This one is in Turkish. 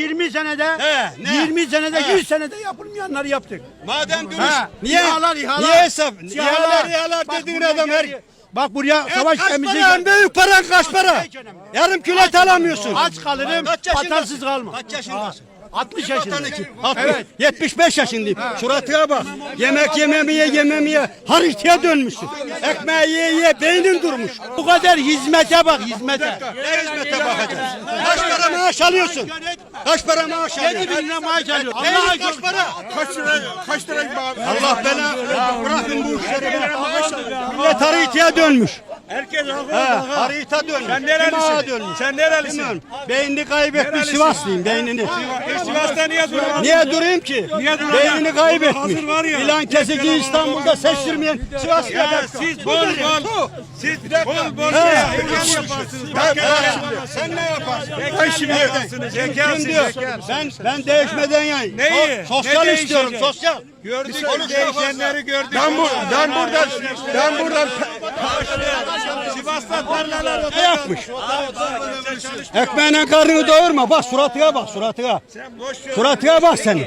20 senede, He, ne? 20 senede, He. 100 senede yapılmayanları yaptık. Madem dürüst. Ha, Niye? İHA'lar, İHA'lar. Niye hesap? İHA'lar. İHA'lar, Bak dediğin buraya adam her... geldi. Bak buraya Et savaş kaç gemisi para? En büyük paran kaç para? Hiç önemli. Yarım kilo et alamıyorsun. Aç kalırım, Kaç yaşındasın? vatansız kalma. Kaç yaşındasın? 60 yaşında. Evet. 75 yaşındayım. Suratına bak. Yemek yememeye yememeye hariçliğe dönmüşsün. Ekmeği ye ye beynin durmuş. Bu kadar hizmete bak, hizmete. Ne hizmete bakacağız? Kaç para maaş alıyorsun? Kaç para maaş 7 alıyorsun? bin lira maaş alıyor. Allah kaç para? Kaç lira kaç lira abi? Allah bela bırakın bu işleri. Millet haritaya dönmüş. Herkes. He, harita dönmüş. Sen nerelisin? Dönmüş. Sen nerelisin? Bilmiyorum. Beynini kaybetmiş Nerelisin? Sivaslıyım beynini. Sivas'ta niye duruyorsun? Niye durayım ki? Niye durayım? Beynini kaybetmiş. Hazır var ya. İlan kesici İstanbul'da seçtirmeyen Sivas'ta Ya siz bol bol siz bol bol He. şey yaparsınız. Sen ne yaparsın? Ben şimdi. Kim diyor? Ben ben değişmeden yani. Neyi? So- Sosyal Ne istiyorum, sosyal. Gördük değişenleri gördük. Ben bu ben buradan ben buradan Sivas'ta tarlalar Ne yapmış? Ekmeğine karnını doyurma. Bak suratına bak suratına. Suratına bak senin.